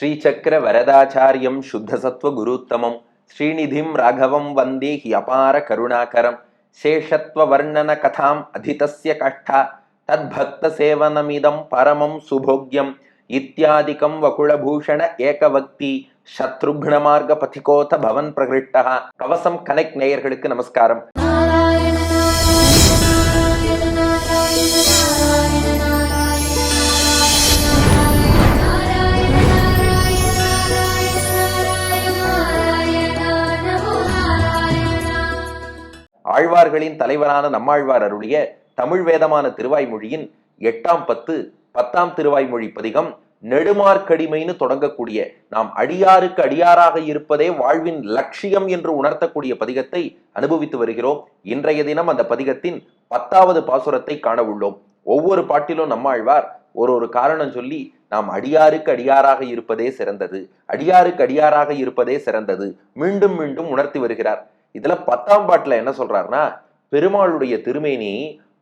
ஸ்ரீசக்கர வரதாச்சாரியம் சுத்தசத்வ குருத்தமம். ஸ்ரீநிதிம் ராகவம் வந்தே he அபார கருணாகரம். சேஷத்வ வர்ணன கதாம் அதிதஸ்ய கஷ்டா. தத்பக்த சேவனமிதம் பரமம் சுபோக்யம். இத்தியாதிகம் வகுளபூஷண ஏகவக்தி சத்ருக்ன மார்க்க பதிகோத பவன் பிரகிருஷ்டா. கவசம் கனெக்ட் நேயர்களுக்கு நமஸ்காரம். ஆழ்வார்களின் தலைவரான நம்மாழ்வார் அருளிய தமிழ் வேதமான திருவாய்மொழியின் எட்டாம் பத்து பத்தாம் திருவாய்மொழி பதிகம் நெடுமார்க்கடிமைன்னு தொடங்கக்கூடிய நாம் அடியாருக்கு அடியாராக இருப்பதே வாழ்வின் லட்சியம் என்று உணர்த்தக்கூடிய பதிகத்தை அனுபவித்து வருகிறோம். இன்றைய தினம் அந்த பதிகத்தின் பத்தாவது பாசுரத்தை காண உள்ளோம். ஒவ்வொரு பாட்டிலும் நம்மாழ்வார் ஒரு ஒரு காரணம் சொல்லி நாம் அடியாருக்கு அடியாராக இருப்பதே சிறந்தது. அடியாருக்கு அடியாராக இருப்பதே சிறந்தது. மீண்டும் மீண்டும் உணர்த்தி வருகிறார். இதுல பத்தாம் பாட்டுல என்ன சொல்றாருன்னா பெருமாளுடைய திருமேனி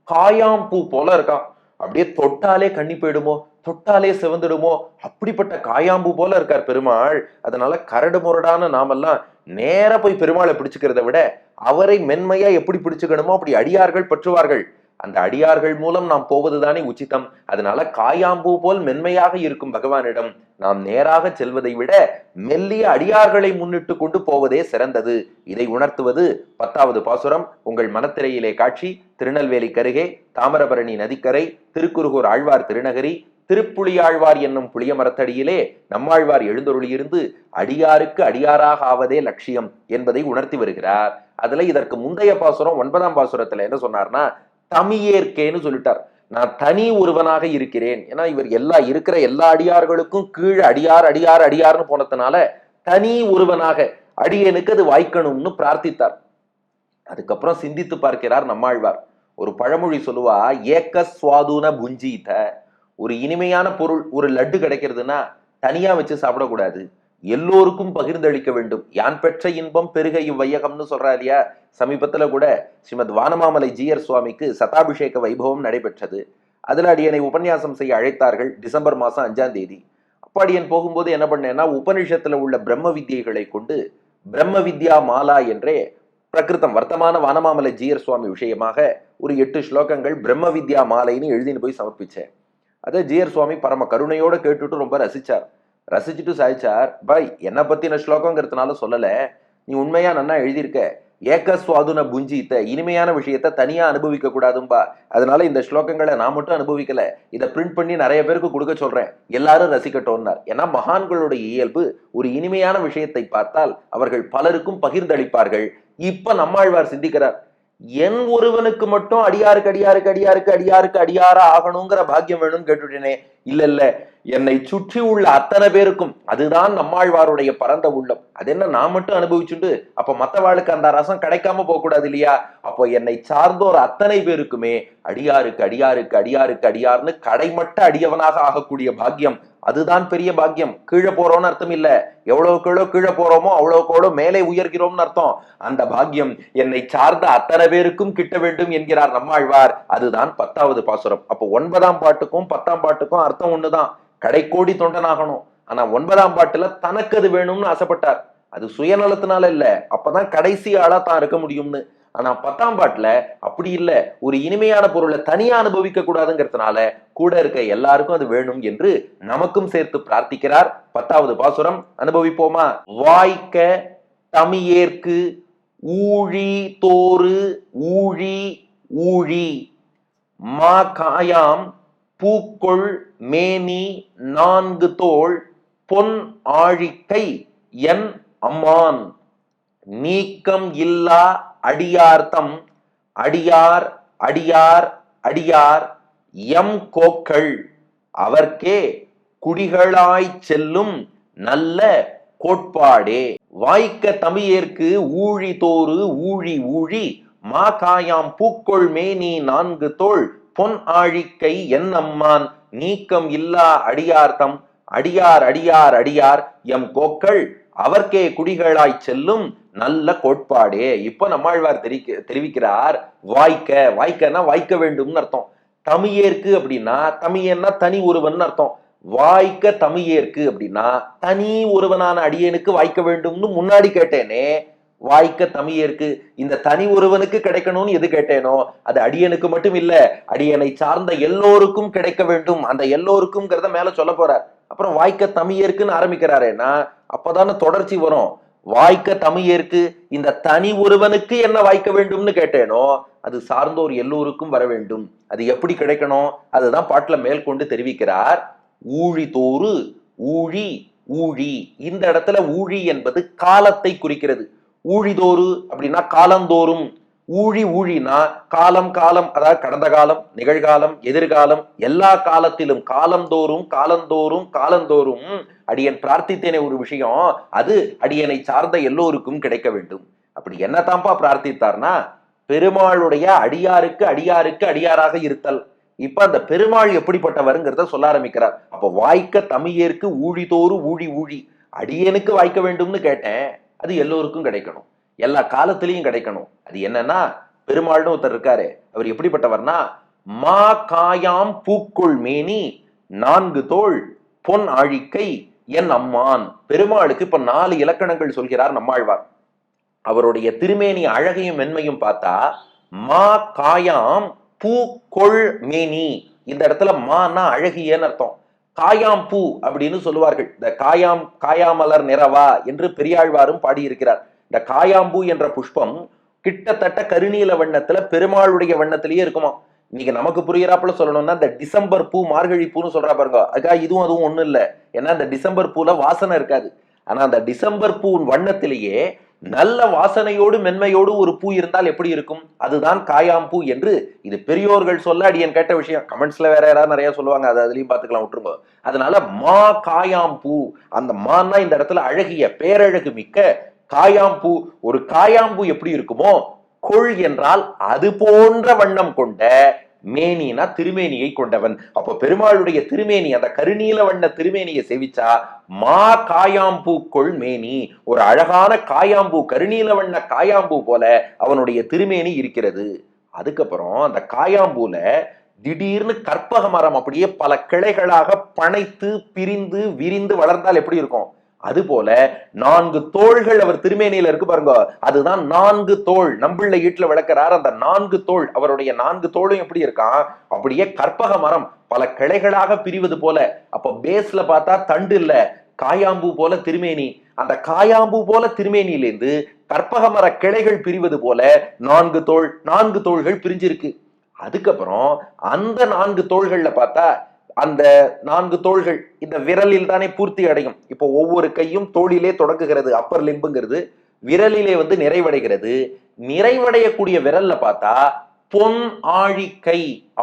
காயாம்பூ போல இருக்கான் அப்படியே தொட்டாலே கண்ணி போயிடுமோ தொட்டாலே சிவந்துடுமோ அப்படிப்பட்ட காயாம்பூ போல இருக்கார் பெருமாள். அதனால கரடு முரடான நாமெல்லாம் நேர போய் பெருமாளை பிடிச்சுக்கிறத விட அவரை மென்மையா எப்படி பிடிச்சுக்கணுமோ அப்படி அடியார்கள் பற்றுவார்கள். அந்த அடியார்கள் மூலம் நாம் போவதுதானே உச்சிதம் அதனால காயாம்பூ போல் மென்மையாக இருக்கும் பகவானிடம் நாம் நேராக செல்வதை விட மெல்லிய அடியார்களை முன்னிட்டு கொண்டு போவதே சிறந்தது. இதை உணர்த்துவது பத்தாவது பாசுரம். உங்கள் மனத்திரையிலே காட்சி திருநெல்வேலி கருகே தாமிரபரணி நதிக்கரை திருக்குறுகூர் ஆழ்வார் திருநகரி திருப்புளியாழ்வார் என்னும் புளிய மரத்தடியிலே நம்மாழ்வார் எழுந்தொருளியிருந்து அடியாருக்கு அடியாராக ஆவதே லட்சியம் என்பதை உணர்த்தி வருகிறார். அதுல இதற்கு முந்தைய பாசுரம் ஒன்பதாம் பாசுரத்துல என்ன சொன்னார்னா தமியேற்கேன்னு சொல்லிட்டார். நான் தனி ஒருவனாக இருக்கிறேன். ஏன்னா இவர் எல்லா இருக்கிற எல்லா அடியார்களுக்கும் கீழே அடியார் அடியார் அடியார்னு போனதுனால தனி ஒருவனாக அடியனுக்கு அது வாய்க்கணும்னு பிரார்த்தித்தார். அதுக்கப்புறம் சிந்தித்து பார்க்கிறார் நம்மாழ்வார். ஒரு பழமொழி சொல்லுவா ஏக்க சுவாதுன புஞ்சீத ஒரு இனிமையான பொருள் ஒரு லட்டு கிடைக்கிறதுனா தனியா வச்சு சாப்பிடக்கூடாது. எல்லோருக்கும் பகிர்ந்தளிக்க வேண்டும். யான் பெற்ற இன்பம் பெருக இவ்வையகம்னு சொல்றா இல்லையா? சமீபத்துல கூட ஸ்ரீமத் வானமாமலை ஜீயர் சுவாமிக்கு சதாபிஷேக வைபவம் நடைபெற்றது. அதில் அடியனை உபன்யாசம் செய்ய அழைத்தார்கள் டிசம்பர் மாசம் அஞ்சாம் தேதி. அப்பாடியன் போகும்போது என்ன பண்ணேன்னா உபனிஷத்துல உள்ள பிரம்ம வித்தியைகளை கொண்டு பிரம்ம வித்யா மாலா என்றே பிரகிருத்தம் வர்த்தமான வானமாமலை ஜீயர் சுவாமி விஷயமாக ஒரு எட்டு ஸ்லோகங்கள் பிரம்ம வித்யா மாலைன்னு எழுதின்னு போய் சமர்ப்பிச்சேன். அதை ஜீயர் சுவாமி பரம கருணையோட கேட்டுட்டு ரொம்ப ரசிச்சார். ரசிச்சுட்டு சாய்ச்சார். பாய் என்னை பற்றின ஸ்லோகங்கிறதுனால சொல்லலை. நீ உண்மையாக நன்னா எழுதியிருக்க. ஏக்க சுவாதுன புஞ்சித்த இனிமையான விஷயத்த தனியாக அனுபவிக்க கூடாதும்பா. அதனால இந்த ஸ்லோகங்களை நான் மட்டும் அனுபவிக்கல. இதை பிரிண்ட் பண்ணி நிறைய பேருக்கு கொடுக்க சொல்றேன். எல்லாரும் ரசிக்கட்டோம்னார். ஏன்னா மகான்களுடைய இயல்பு ஒரு இனிமையான விஷயத்தை பார்த்தால் அவர்கள் பலருக்கும் பகிர்ந்தளிப்பார்கள். இப்ப நம்மாழ்வார் சிந்திக்கிறார். என் ஒருவனுக்கு மட்டும் அடியாருக்கு அடியாருக்கு அடியாருக்கு அடியாருக்கு அடியாரா ஆகணுங்கிற பாக்கியம் வேணும்னு கேட்டுட்டேனே. இல்ல இல்ல. என்னை சுற்றி உள்ள அத்தனை பேருக்கும் அதுதான் நம்மாழ்வாருடைய பரந்த உள்ளம். அது என்ன நான் மட்டும் அனுபவிச்சுட்டு அப்ப மத்தவாளுக்கு அந்த ரசம் கிடைக்காம போக கூடாது இல்லையா? அப்போ என்னை சார்ந்தோர் அத்தனை பேருக்குமே அடியாருக்கு அடியாருக்கு அடியாருக்கு அடியார்னு கடைமட்ட அடியவனாக ஆகக்கூடிய பாக்கியம் அதுதான் பெரிய பாக்கியம். கீழே போறோம்னு அர்த்தம் இல்ல. எவ்வளவுக்கு எவ்வளவு கீழே போறோமோ அவ்வளவுக்கு எவ்வளவு மேலே உயர்கிறோம்னு அர்த்தம். அந்த பாக்கியம் என்னை சார்ந்த அத்தனை பேருக்கும் கிட்ட வேண்டும் என்கிறார் நம்மாழ்வார். அதுதான் பத்தாவது பாசுரம். அப்போ ஒன்பதாம் பாட்டுக்கும் பத்தாம் பாட்டுக்கும் அர்த்தம் ஒண்ணுதான். கடைக்கோடி தொண்டனாகணும். ஆனா ஒன்பதாம் பாட்டுல தனக்கு அது வேணும்னு ஆசைப்பட்டார். அது சுயநலத்தினால இல்ல. அப்பதான் கடைசி ஆளா தான் இருக்க முடியும்னு. ஆனா பத்தாம் பாட்டுல அப்படி இல்லை. ஒரு இனிமையான பொருளை தனியா அனுபவிக்க கூடாதுங்கிறதுனால கூட இருக்க எல்லாருக்கும் அது வேணும் என்று நமக்கும் சேர்த்து பிரார்த்திக்கிறார் பத்தாவது பாசுரம். அனுபவிப்போமா? வாய்க்க தமியேற்கு ஊழி தோறு ஊழி ஊழி. மா காயாம் பூக்கொள் மேனி நான்கு தோள் பொன் ஆழிக்கை என் அம்மான். நீக்கம் இல்லா அடியார்த்தம். அடியார் அடியார் அடியார் எம் கோக்கள். அவர்க்கே குடிகளாய்ச் செல்லும் நல்ல கோட்பாடே. வாய்க்க தமியேற்கு ஊழி தோறு ஊழி ஊழி. மா காயாம் பூக்கொள் மேனி நான்கு தோள். பொன் ஆழிக்கை என் அம்மான் நீக்கம் இல்லா அடியார்த்தம். அடியார் அடியார் அடியார் எம் கோக்கள். அவர்க்கே குடிகளாய் செல்லும் நல்ல கோட்பாடே. இப்ப நம்மாழ்வார் தெரிவிக்க தெரிவிக்கிறார் வாய்க்க வாய்க்கன்னா வாய்க்க வேண்டும்னு அர்த்தம். தமியேற்கு அப்படின்னா தமியன்னா தனி ஒருவன் அர்த்தம். வாய்க்க தமியேற்கு அப்படின்னா தனி ஒருவனான அடியனுக்கு வாய்க்க வேண்டும்னு முன்னாடி கேட்டேனே. வாய்க்க தமியேற்கு இந்த தனி ஒருவனுக்கு கிடைக்கணும்னு எது கேட்டேனோ அது அடியனுக்கு மட்டும் இல்ல அடியனை சார்ந்த எல்லோருக்கும் கிடைக்க வேண்டும். அந்த எல்லோருக்கும்ங்கிறத மேல சொல்ல போறார். அப்புறம் வாய்க்க தமியர்க்குன்னு ஆரம்பிக்கிறாரேன்னா அப்பதானே தொடர்ச்சி வரும். வாய்க்க தமியர்க்கு இந்த தனி ஒருவனுக்கு என்ன வாய்க்க வேண்டும்னு கேட்டேனோ அது சார்ந்தோர் எல்லோருக்கும் வர வேண்டும். அது எப்படி கிடைக்கணும்? அதுதான் பாட்டுல மேற்கொண்டு தெரிவிக்கிறார். ஊழி தோறு ஊழி ஊழி. இந்த இடத்துல ஊழி என்பது காலத்தை குறிக்கிறது. ஊழிதோறு அப்படின்னா காலந்தோறும். ஊழி ஊழினா காலம் காலம் அதாவது கடந்த காலம் நிகழ்காலம் எதிர்காலம் எல்லா காலத்திலும் காலந்தோறும் காலந்தோறும் காலந்தோறும் அடியன் பிரார்த்தித்தேனே ஒரு விஷயம் அது அடியனை சார்ந்த எல்லோருக்கும் கிடைக்க வேண்டும். அப்படி என்னதான்ப்பா பிரார்த்தித்தார்னா பெருமாளுடைய அடியாருக்கு அடியாருக்கு அடியாராக இருத்தல். இப்ப அந்த பெருமாள் எப்படிப்பட்டவருங்கிறத சொல்ல ஆரம்பிக்கிறார். அப்ப வாய்க்க தமிழேற்கு ஊழிதோறு ஊழி ஊழி. அடியனுக்கு வாய்க்க வேண்டும்னு கேட்டேன் அது எல்லோருக்கும் கிடைக்கணும். எல்லா காலத்திலையும் கிடைக்கணும். அது என்னன்னா பெருமாள்னு ஒருத்தர் இருக்காரு. அவர் எப்படிப்பட்டவர்னா மா காயாம் பூக்குள் மேனி நான்கு தோள் பொன் ஆழிக்கை என் அம்மான். பெருமாளுக்கு இப்ப நாலு இலக்கணங்கள் சொல்கிறார் நம்மாழ்வார். அவருடைய திருமேனி அழகையும் மென்மையும் பார்த்தா மா காயாம் பூ கொள் மேனி. இந்த இடத்துல மானா அழகியன்னு அர்த்தம். காயாம் பூ அப்படின்னு சொல்லுவார்கள். இந்த காயாம் காயாமலர் நிறவா என்று பெரியாழ்வாரும் பாடியிருக்கிறார். இந்த காயாம்பூ என்ற புஷ்பம் கிட்டத்தட்ட கருநீல வண்ணத்துல பெருமாளுடைய வண்ணத்திலேயே இருக்குமா? இன்னைக்கு நமக்கு புரியறாப்புல சொல்லணும்னா இந்த டிசம்பர் பூ மார்கழி பூன்னு சொல்றா பாருங்க. அதுக்காக இதுவும் அதுவும் ஒண்ணும் இல்லை. ஏன்னா இந்த டிசம்பர் பூல வாசனை இருக்காது. ஆனா அந்த டிசம்பர் பூ வண்ணத்திலேயே நல்ல வாசனையோடு மென்மையோடு ஒரு பூ இருந்தால் எப்படி இருக்கும்? அதுதான் காயாம்பூ என்று இது பெரியோர்கள் சொல்ல அடியன் கேட்ட விஷயம். கமெண்ட்ஸ்ல வேற யாராவது நிறைய சொல்லுவாங்க. அது அதுலயும் பாத்துக்கலாம் விட்டுருங்க. அதனால மா காயாம்பூ. அந்த மான்னா இந்த இடத்துல அழகிய பேரழகு மிக்க காயாம்பூ ஒரு காயாம்பூ எப்படி இருக்குமோ கொள் என்றால் அது போன்ற வண்ணம் கொண்ட மேனினா திருமேனியை கொண்டவன். அப்ப பெருமாளுடைய திருமேனி அந்த கருநீல வண்ண திருமேனியை செவிச்சா மா காயாம்பூ கொள் மேனி. ஒரு அழகான காயாம்பூ கருநீல வண்ண காயாம்பூ போல அவனுடைய திருமேனி இருக்கிறது. அதுக்கப்புறம் அந்த காயாம்பூல திடீர்னு கற்பக மரம் அப்படியே பல கிளைகளாக பனைத்து பிரிந்து விரிந்து வளர்ந்தால் எப்படி இருக்கும்? அதுபோல நான்கு தோள்கள் அவர் திருமேனியில இருக்கு பாருங்க. அதுதான் நான்கு தோள். நம்பிள்ள ஈட்டுல விளக்குறாரு அந்த நான்கு தோள். அவருடைய நான்கு தோளும் எப்படி இருக்கான் அப்படியே கற்பக மரம். பல கிளைகளாக பிரிவது போல. அப்ப பேஸ்ல பார்த்தா தண்டு இல்ல காயாம்பூ போல திருமேனி. அந்த காயாம்பூ போல திருமேனியிலேருந்து கற்பக மர கிளைகள் பிரிவது போல நான்கு தோள் நான்கு தோள்கள் பிரிஞ்சிருக்கு. அதுக்கப்புறம் அந்த நான்கு தோள்கள்ல பார்த்தா அந்த நான்கு தோள்கள் இந்த விரலில் தானே பூர்த்தி அடையும். இப்போ ஒவ்வொரு கையும் தோளிலே தொடங்குகிறது அப்பர் லிம்புங்கிறது விரலிலே வந்து நிறைவடைகிறது. நிறைவடையக்கூடிய விரல்ல பார்த்தா பொன் ஆழி கை.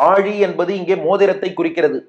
ஆழி என்பது இங்கே மோதிரத்தை குறிக்கிறது.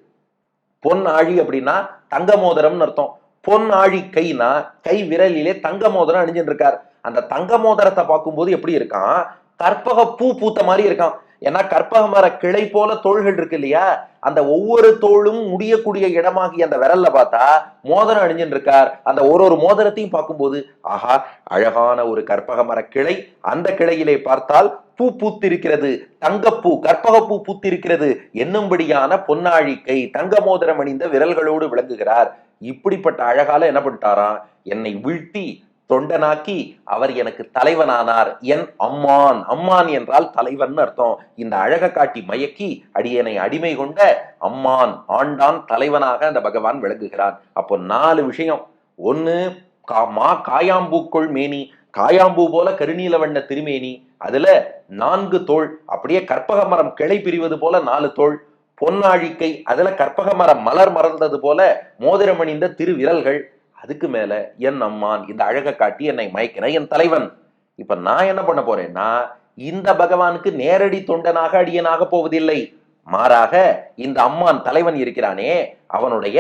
பொன் ஆழி அப்படின்னா தங்க மோதிரம்னு அர்த்தம். பொன் ஆழி கைனா கை விரலிலே தங்க மோதிரம் அணிஞ்சுட்டு இருக்கார் அந்த தங்க மோதிரத்தை பார்க்கும்போது எப்படி இருக்கான்? கற்பக பூ பூத்த மாதிரி இருக்கான். ஏன்னா கற்பக மர கிளை போல தோள்கள் இருக்கு இல்லையா? அந்த ஒவ்வொரு தோளும் முடியக்கூடிய இடமாகி அந்த விரல்ல பார்த்தா மோதிரம் அணிஞ்சுன்னு இருக்கார். அந்த ஒரு ஒரு மோதிரத்தையும் பார்க்கும்போது ஆஹா அழகான ஒரு கற்பக மர கிளை அந்த கிளையிலே பார்த்தால் பூ பூத்திருக்கிறது தங்கப்பூ கற்பகப்பூ பூத்திருக்கிறது என்னும்படியான பொன்னாழிக்கை தங்க மோதிரம் அணிந்த விரல்களோடு விளங்குகிறார். இப்படிப்பட்ட அழகால என்ன பண்ணிட்டாராம்? என்னை வீழ்த்தி தொண்டனாக்கி அவர் எனக்கு தலைவனானார். என் அம்மான். அம்மான் என்றால் தலைவன் அர்த்தம். இந்த அழக காட்டி மயக்கி அடியனை அடிமை கொண்ட அம்மான் ஆண்டான் தலைவனாக அந்த பகவான் விளங்குகிறான். அப்போ நாலு விஷயம். ஒன்னு கா மா காயாம்பூக்குள் மேனி. காயாம்பூ போல கருநீல வண்ண திருமேனி. அதுல நான்கு தோள். அப்படியே கற்பக மரம் கிளை பிரிவது போல நாலு தோள். பொன்னாழிக்கை அதுல கற்பக மரம் மலர் மறந்தது போல மோதிரமணிந்த திரு விரல்கள் அதுக்கு மேல என் அம்மான் இந்த அழகை காட்டி என்னை மயக்கின என் தலைவன். இப்ப நான் என்ன பண்ண போறேன்னா இந்த பகவானுக்கு நேரடி தொண்டனாக அடியனாக போவதில்லை. மாறாக இந்த அம்மான் தலைவன் இருக்கிறானே அவனுடைய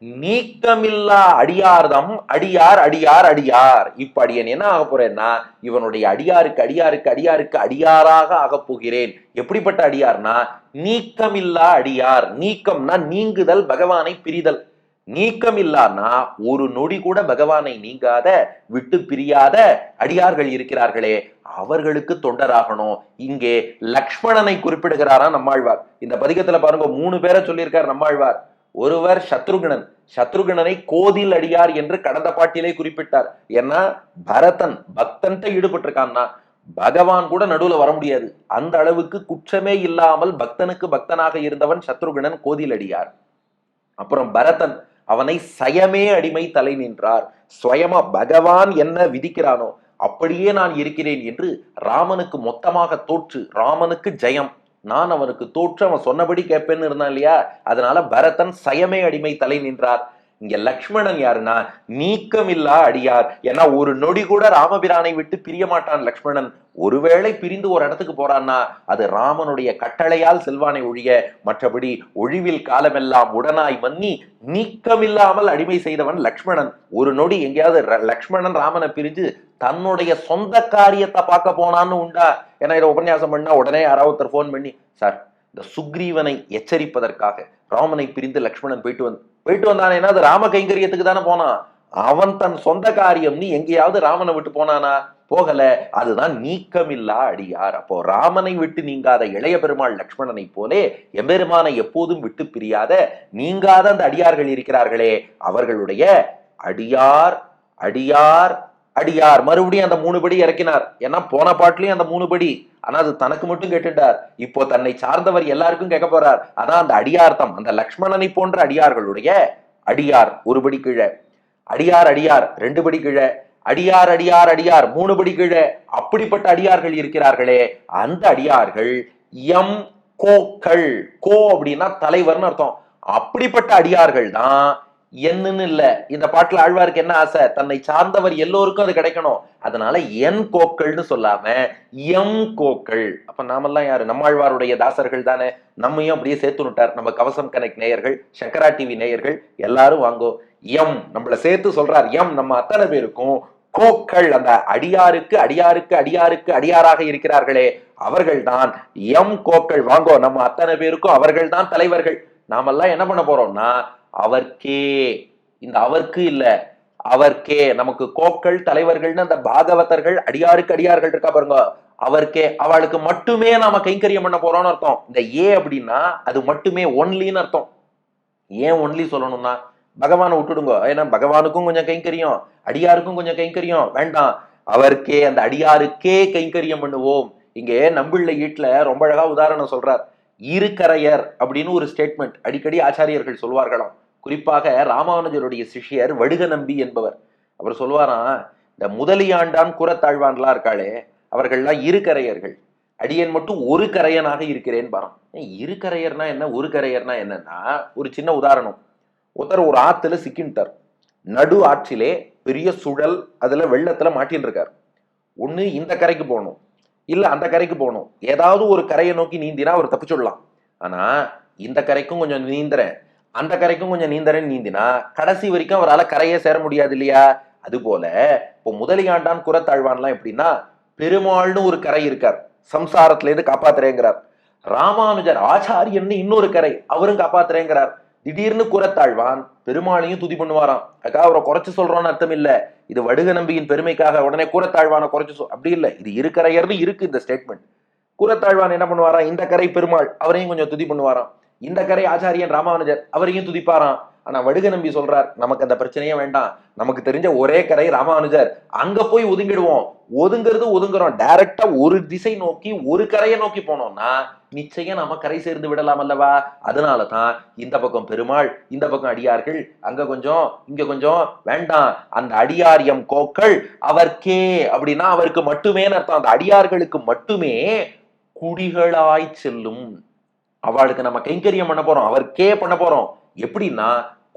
நீக்கமில்லா அடியார்தம் அடியார் அடியார் அடியார். இப்ப அடியன் என்ன ஆக போறேன்னா இவனுடைய அடியாருக்கு அடியாருக்கு அடியாருக்கு அடியாராக ஆகப் போகிறேன். எப்படிப்பட்ட அடியார்னா நீக்கமில்லா அடியார். நீக்கம்னா நீங்குதல் பகவானை பிரிதல். நீக்கம் இல்லான்னா ஒரு நொடி கூட பகவானை நீங்காத விட்டு பிரியாத அடியார்கள் இருக்கிறார்களே அவர்களுக்கு தொண்டராகணும். இங்கே லக்ஷ்மணனை குறிப்பிடுகிறாரா நம்மாழ்வார். இந்த பதிகத்துல பாருங்க மூணு பேரை சொல்லியிருக்கார் நம்மாழ்வார். ஒருவர் சத்ருகணன். சத்ருகணனை கோதில் அடியார் என்று கடந்த பாட்டிலே குறிப்பிட்டார். ஏன்னா பரதன் பக்தன்ட்ட ஈடுபட்டு இருக்கான்னா பகவான் கூட நடுவுல வர முடியாது. அந்த அளவுக்கு குற்றமே இல்லாமல் பக்தனுக்கு பக்தனாக இருந்தவன் சத்ருகணன் கோதில் அடியார். அப்புறம் பரதன். அவனை சயமே அடிமை தலை நின்றார். சுயமா பகவான் என்ன விதிக்கிறானோ அப்படியே நான் இருக்கிறேன் என்று ராமனுக்கு மொத்தமாக தோற்று ராமனுக்கு ஜெயம். நான் அவனுக்கு தோற்று அவன் சொன்னபடி கேட்பேன்னு இருந்தான் இல்லையா? அதனால பரதன் சயமே அடிமை தலை நின்றார். இங்க லக்ஷ்மணன் யாருன்னா நீக்கமில்லா அடியார். ஏன்னா ஒரு நொடி கூட ராமபிரானை விட்டு பிரிய மாட்டான் லக்ஷ்மணன். ஒருவேளை பிரிந்து ஒரு இடத்துக்கு போறான்னா அது ராமனுடைய கட்டளையால் செல்வானை ஒழிய மற்றபடி ஒழிவில் காலமெல்லாம் உடனாய் மன்னி நீக்கமில்லாமல் அடிமை செய்தவன் லக்ஷ்மணன். ஒரு நொடி எங்கேயாவது லக்ஷ்மணன் ராமனை பிரிஞ்சு தன்னுடைய சொந்த காரியத்தை பார்க்க போனான்னு உண்டா? ஏன்னா இதை உபன்யாசம் பண்ணா உடனே யாராவது ஒருத்தர் ஃபோன் பண்ணி சார் இந்த சுக்ரீவனை எச்சரிப்பதற்காக ராமனை பிரிந்து லக்ஷ்மணன் போயிட்டு வந்து போயிட்டு வந்தானேன்னா அது ராம கைங்கரியத்துக்கு தானே போனான். அவன் தன் சொந்த காரியம் நீ எங்கேயாவது ராமனை விட்டு போனானா? போகல. அதுதான் நீக்கமில்லா அடியார். அப்போ ராமனை விட்டு நீங்காத இளைய பெருமாள் லக்ஷ்மணனை போலே எம்பெருமானை எப்போதும் விட்டு பிரியாத நீங்காத அந்த அடியார்கள் இருக்கிறார்களே. அவர்களுடைய அடியார் அடியார் அடியார். மறுபடியும் அந்த மூணு படி இறக்கினார். ஏன்னா போன பாட்டிலையும் அந்த மூணு படி ஆனா அது தனக்கு மட்டும் கேட்டுட்டார். இப்போ தன்னை சார்ந்தவர் எல்லாருக்கும் கேட்க போறார். அதான் அந்த அடியார்த்தம் அந்த லக்ஷ்மணனை போன்ற அடியார்களுடைய அடியார் ஒரு படி கீழே. அடியார் அடியார் ரெண்டு படி கீழே. அடியார் அடியார் அடியார் மூணு படி கீழே. அப்படிப்பட்ட அடியார்கள் இருக்கிறார்களே. அந்த அடியார்கள் எம் கோக்கள் கோ அப்படின்னா தலைவர்னு அர்த்தம். அப்படிப்பட்ட அடியார்கள் தான் என்னன்னு இல்ல. இந்த பாட்டுல ஆழ்வாருக்கு என்ன ஆசை? தன்னை சார்ந்தவர் எல்லோருக்கும் அது கிடைக்கணும். அதனால என் கோக்கள்னு சொல்லாம எம் கோக்கள். அப்ப நாமெல்லாம் யாரு? நம்மாழ்வாருடைய தாசர்கள் தானே. நம்மையும் அப்படியே சேர்த்து விட்டார். நம்ம கவசம் கனெக்ட் நேயர்கள் சங்கரா டிவி நேயர்கள் எல்லாரும் வாங்கோ. எம் நம்மள சேர்த்து சொல்றார். எம் நம்ம அத்தனை பேருக்கும் கோக்கள். அந்த அடியாருக்கு அடியாருக்கு அடியாருக்கு அடியாராக இருக்கிறார்களே. அவர்கள்தான் எம் கோக்கள். வாங்கோ நம்ம அத்தனை பேருக்கும் அவர்கள்தான் தலைவர்கள். நாமெல்லாம் என்ன பண்ண போறோம்னா அவர்க்கே இந்த அவர்க்கு இல்ல அவர்க்கே நமக்கு கோக்கள் தலைவர்கள்னு அந்த பாகவதர்கள் அடியாருக்கு அடியார்கள் இருக்கா பாருங்க. அவர்க்கே அவளுக்கு மட்டுமே நாம கைங்கரியம் பண்ண போறோம்னு அர்த்தம். இந்த ஏ அப்படின்னா அது மட்டுமே ஒன்லின்னு அர்த்தம். ஏன் ஒன்லி சொல்லணும்னா பகவானை விட்டுடுங்க. ஏன்னா பகவானுக்கும் கொஞ்சம் கைங்கரியம் அடியாருக்கும் கொஞ்சம் கைங்கரியம். வேண்டாம். அவருக்கே அந்த அடியாருக்கே கைங்கரியம் பண்ணுவோம். இங்கே நம்பிள்ள வீட்டுல ரொம்ப அழகா உதாரணம் சொல்றார். இருக்கரையர் அப்படின்னு ஒரு ஸ்டேட்மெண்ட் அடிக்கடி ஆச்சாரியர்கள் சொல்வார்களாம். குறிப்பாக ராமானுஜருடைய சிஷ்யர் வடுக நம்பி என்பவர். அவர் சொல்வாராம் இந்த முதலியாண்டான் குரத்தாழ்வான்லாம் இருக்காளே அவர்கள்லாம் இரு கரையர்கள் அடியன் மட்டும் ஒரு கரையனாக இருக்கிறேன் பாரம். இரு கரையர்னா என்ன? ஒரு கரையர்னா என்னன்னா ஒரு சின்ன உதாரணம். ஒருத்தர் ஒரு ஆத்துல சிக்கின்ட்டார். நடு ஆற்றிலே பெரிய சுழல் அதுல வெள்ளத்துல மாட்டின்னு இருக்கார் ஒண்ணு இந்த கரைக்கு போகணும். இல்ல அந்த கரைக்கு போகணும். ஏதாவது ஒரு கரையை நோக்கி நீந்தினா அவர் தப்பிச்சுடலாம் ஆனா இந்த கரைக்கும் கொஞ்சம் நீந்துறேன். அந்த கரைக்கும் கொஞ்சம் நீந்தரன் நீந்தினா கடைசி வரைக்கும் அவரால் கரையே சேர முடியாது இல்லையா அதுபோல இப்போ முதலியாண்டான் குரத்தாழ்வான்லாம் எப்படின்னா பெருமாள்னு ஒரு கரை இருக்கார். சம்சாரத்திலேருந்து காப்பாத்துறேங்கிறார். ராமானுஜர் ஆச்சாரியன்னு இன்னொரு கரை அவரும் காப்பாத்துறேங்கிறார். திடீர்னு குரத்தாழ்வான் பெருமாளையும் துதி பண்ணுவாராம். அக்கா அவரை குறைச்சு சொல்றோம்னு அர்த்தம் இல்ல. இது வடுக நம்பியின் பெருமைக்காக உடனே கூரத்தாழ்வான குறைச்சு சொல் அப்படி இல்ல. இது இருக்கரையர்னு இருக்கு இந்த ஸ்டேட்மெண்ட் கூரத்தாழ்வான் என்ன பண்ணுவாராம்? இந்த கரை பெருமாள் அவரையும் கொஞ்சம் துதி பண்ணுவாராம். இந்த கரை ஆச்சாரியன் ராமானுஜர் அவரையும் துதிப்பாராம். ஆனா வடுக நம்பி சொல்றார் நமக்கு அந்த பிரச்சனையே வேண்டாம். நமக்கு தெரிஞ்ச ஒரே கரை ராமானுஜர். அங்க போய் ஒதுங்கிடுவோம். ஒதுங்கிறது ஒதுங்குறோம். டைரக்டா ஒரு திசை நோக்கி ஒரு கரையை நோக்கி போனோம்னா நிச்சயம் நாம கரை சேர்ந்து விடலாம் அல்லவா? அதனால தான் இந்த பக்கம் பெருமாள் இந்த பக்கம் அடியார்கள் அங்க கொஞ்சம் இங்க கொஞ்சம் வேண்டாம். அந்த அடியாரியம் கோக்கள் அவர்க்கே அப்படின்னா அவருக்கு மட்டுமே அர்த்தம். அந்த அடியார்களுக்கு மட்டுமே குடிகளாய் செல்லும். அவளுக்கு நம்ம கைங்கரியம் பண்ண போறோம் அவருக்கே பண்ண போறோம். எப்படின்னா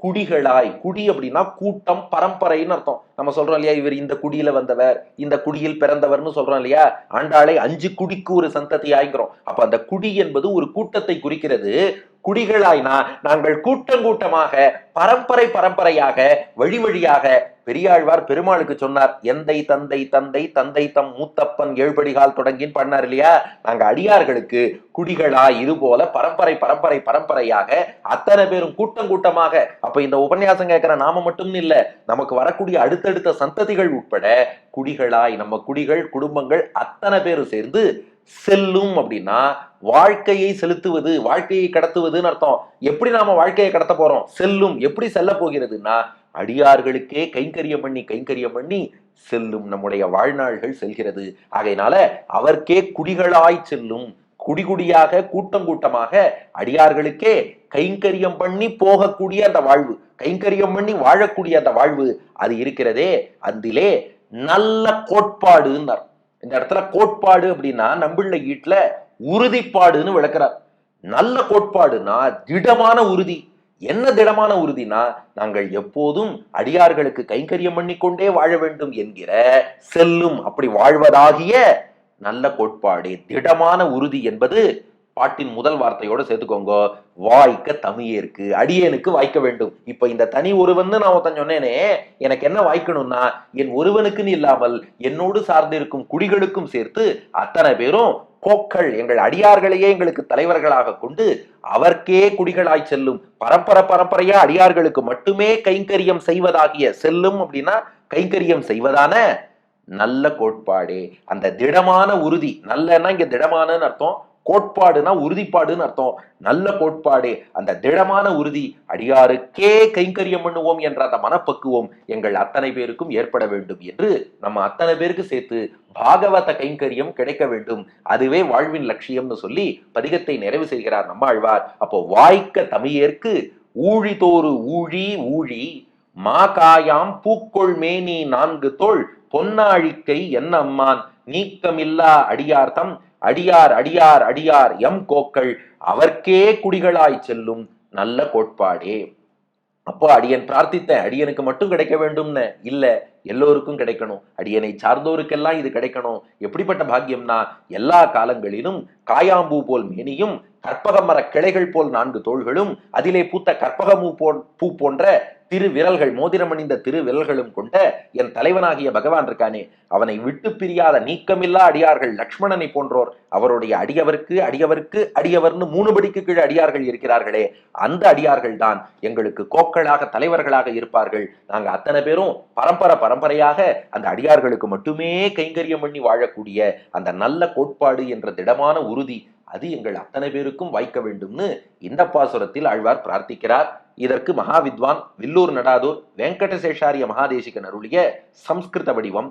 குடிகளாய் குடி அப்படின்னா கூட்டம் பரம்பரைன்னு அர்த்தம். நம்ம சொல்றோம் இல்லையா இவர் இந்த குடியில வந்தவர் இந்த குடியில் பிறந்தவர்னு சொல்றோம் இல்லையா? ஆண்டாளை அஞ்சு குடிக்கு ஒரு சந்ததி ஆய்கிறோம் அப்ப அந்த குடி என்பது ஒரு கூட்டத்தை குறிக்கிறது. குடிகளாய்னா நாங்கள் கூட்டம் கூட்டமாக பரம்பரை பரம்பரையாக வழி வழியாக பெரியாழ்வார் பெருமாளுக்கு சொன்னார் எந்தை தந்தை தந்தை தந்தை தம் மூத்தப்பன் ஏழ்படிகால் தொடங்கின்னு பண்ணார் இல்லையா? நாங்க அடியார்களுக்கு குடிகளாய் இது போல பரம்பரை பரம்பரை பரம்பரையாக அத்தனை பேரும் கூட்டம் கூட்டமாக அப்ப இந்த உபன்யாசம் கேட்கிற நாம மட்டும் இல்ல நமக்கு வரக்கூடிய அடுத்தடுத்த சந்ததிகள் உட்பட குடிகளாய் நம்ம குடிகள் குடும்பங்கள் அத்தனை பேரும் சேர்ந்து செல்லும் அப்படின்னா வாழ்க்கையை செலுத்துவது வாழ்க்கையை கடத்துவதுன்னு அர்த்தம். எப்படி நாம வாழ்க்கையை கடத்த போறோம்? செல்லும். எப்படி செல்ல போகிறதுன்னா அடியார்களுக்கே கைங்கரியம் பண்ணி கைங்கரியம் பண்ணி செல்லும். நம்முடைய வாழ்நாள்கள் செல்கிறது. ஆகையினால அவர்க்கே குடிகளாய் செல்லும். குடிகுடியாக கூட்டம் கூட்டமாக அடியார்களுக்கே கைங்கரியம் பண்ணி போகக்கூடிய அந்த வாழ்வு கைங்கரியம் பண்ணி வாழக்கூடிய அந்த வாழ்வு அது இருக்கிறதே அதிலே நல்ல கோட்பாடுன்னார் இந்த இடத்துல கோட்பாடு அப்படின்னா நம்பிள்ள ஈட்டில் உறுதிப்பாடுன்னு விளக்குறார். நல்ல கோட்பாடுனா திடமான உறுதி. என்ன திடமான உறுதினா நாங்கள் எப்போதும் அடியார்களுக்கு கைங்கரியம் பண்ணிக்கொண்டே வாழ வேண்டும் என்கிற செல்லும் அப்படி வாழ்வதாகிய நல்ல கோட்பாடு திடமான உறுதி என்பது பாட்டின் முதல் வார்த்தையோட சேர்த்துக்கோங்க. வாய்க்க தமிழேற்கு அடியேனுக்கு வாய்க்க வேண்டும். இப்ப இந்த தனி ஒருவன் நான் ஒருத்தன் சொன்னேனே எனக்கு என்ன வாய்க்கணும்னா என் ஒருவனுக்குன்னு இல்லாமல் என்னோடு சார்ந்திருக்கும் குடிகளுக்கும் சேர்த்து அத்தனை பேரும் கோக்கள் எங்கள் அடியார்களையே எங்களுக்கு தலைவர்களாக கொண்டு அவர்க்கே குடிகளாய் செல்லும். பரம்பர பரம்பரையா அடியார்களுக்கு மட்டுமே கைங்கரியம் செய்வதாகிய செல்லும் அப்படின்னா கைங்கரியம் செய்வதான நல்ல கோட்பாடே. அந்த திடமான உறுதி. நல்லன்னா இங்க திடமானன்னு அர்த்தம். கோட்பாடுனா உறுதிப்பாடுன்னு அர்த்தம். நல்ல கோட்பாடு. அந்த திடமான உறுதி. அடியாருக்கே கைங்கரியம் பண்ணுவோம் என்ற அந்த மனப்பக்குவம் எங்கள் அத்தனை பேருக்கும் ஏற்பட வேண்டும் என்று நம்ம அத்தனை பேருக்கு சேர்த்து பாகவத கைங்கரியம் கிடைக்க வேண்டும். அதுவே வாழ்வின் லட்சியம்னு சொல்லி பதிகத்தை நிறைவு செய்கிறார் நம்மாழ்வார். அப்போ வாய்க்க தமிழேற்கு ஊழி ஊழி மா காயாம் பூக்கொள் மேனி நான்கு தோல் பொன்னாழிக்கை என்ன அம்மான் நீக்கமில்லா அடியார்த்தம் அடியார் அடியார் அடியார் எம் கோக்கள் அவர்க்கே குடிகளாய் செல்லும் நல்ல கோட்பாடே. அப்போ அடியன் பிரார்த்தித்தேன் அடியனுக்கு மட்டும் கிடைக்க வேண்டும்னு இல்ல எல்லோருக்கும் கிடைக்கணும். அடியனை சார்ந்தோருக்கெல்லாம் இது கிடைக்கணும். எப்படிப்பட்ட பாக்கியம்னா எல்லா காலங்களிலும் காயாம்பூ போல் மேனியும் கற்பக மர கிளைகள் போல் நான்கு தோள்களும் அதிலே பூத்த கற்பகமூ போ பூ போன்ற திரு விரல்கள் மோதிரமணிந்த திரு விரல்களும் கொண்ட என் தலைவனாகிய பகவான் இருக்கானே அவனை விட்டு பிரியாத நீக்கமில்லா அடியார்கள் லக்ஷ்மணனை போன்றோர் அவருடைய அடியவருக்கு அடியவருக்கு அடியவர்னு மூணு படிக்கு கீழ் அடியார்கள் இருக்கிறார்களே அந்த அடியார்கள் தான் எங்களுக்கு கோக்களாக தலைவர்களாக இருப்பார்கள். நாங்க அத்தனை பேரும் பரம்பரை பரம்பரையாக அந்த அடியார்களுக்கு மட்டுமே கைங்கரியம் பண்ணி வாழக்கூடிய அந்த நல்ல கோட்பாடு என்ற திடமான உறுதி அது எங்கள் அத்தனை பேருக்கும் வாய்க்க வேண்டும்னு இந்த பாசுரத்தில் ஆழ்வார் பிரார்த்திக்கிறார். இதற்கு மகாவித்வான் வில்லூர் நடாதூர் வெங்கடசேஷாரிய மகாதேசிகன் அருளிய சம்ஸ்கிருத வடிவம்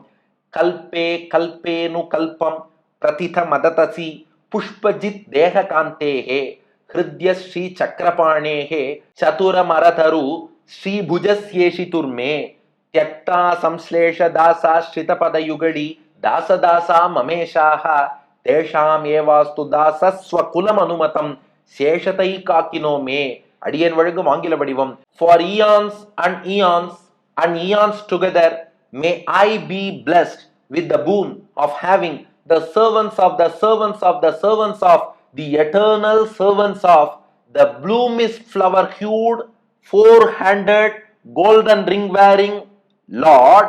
கல்பே கல்பேனு கல்பம் பிரதித மததசி புஷ்பஜித் தேக காந்தேகே ஹிருத்ய ஸ்ரீ சக்கரபாணேகே சதுரமரதரு ஸ்ரீபுஜஸ்யேஷி துர்மே தியக்தா சம்ஸ்லேஷ தாசா ஸ்ரிதபதயுகடி தாசதாசா மமேஷாக தேஷாம் ஏவாஸ்து தாசஸ்வ குலம் அனுமதம் சேஷதை காக்கினோ மே அடியன் வழங்கும் ஆங்கில வடிவம் for eons and eons and eons together may I be blessed with the boon of having the servants of the servants of the servants of the eternal servants of the bloomy's flower hued four hundred golden ring wearing Lord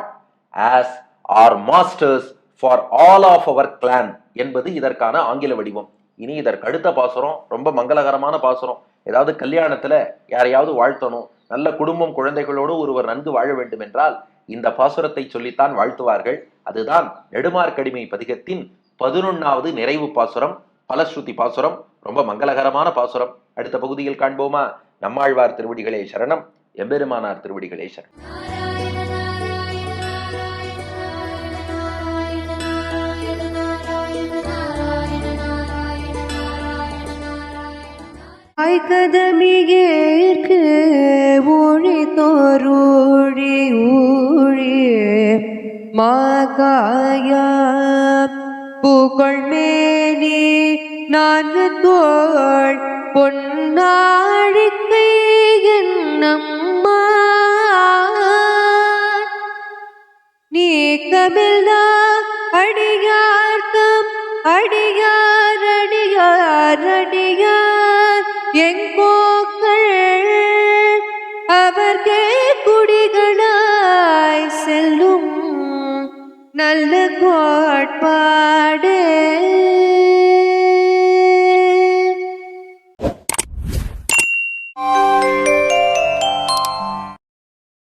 as our masters for all of our clan. என்பது இதற்கான ஆங்கில வடிவம். இனி இதற்கு அடுத்த பாசுரம் ரொம்ப மங்களகரமான பாசுரம். ஏதாவது கல்யாணத்துல யாரையாவது வாழ்த்தணும் நல்ல குடும்பம் குழந்தைகளோடு ஒருவர் நன்கு வாழ வேண்டும் என்றால் இந்த பாசுரத்தை சொல்லித்தான் வாழ்த்துவார்கள். அதுதான் நெடுமார்க்கடிமை பதிகத்தின் பதினொன்னாவது நிறைவு பாசுரம் பலஸ்ருதி பாசுரம் ரொம்ப மங்களகரமான பாசுரம். அடுத்த பகுதியில் காண்போமா? நம்மாழ்வார் திருவடிகளே சரணம் எம்பெருமானார் திருவடிகளே சரணம். ஆய்கதமிகேற்கு ஊழி தோறூழி ஊழி மாகாயா. பூக்கள் மேனி நான்கு தோள் பொன்னாழிக்கை என்னம்மா. நீக்கமில்லா அடியார்த்தம் செல்லும் நல்ல கோட்பாடே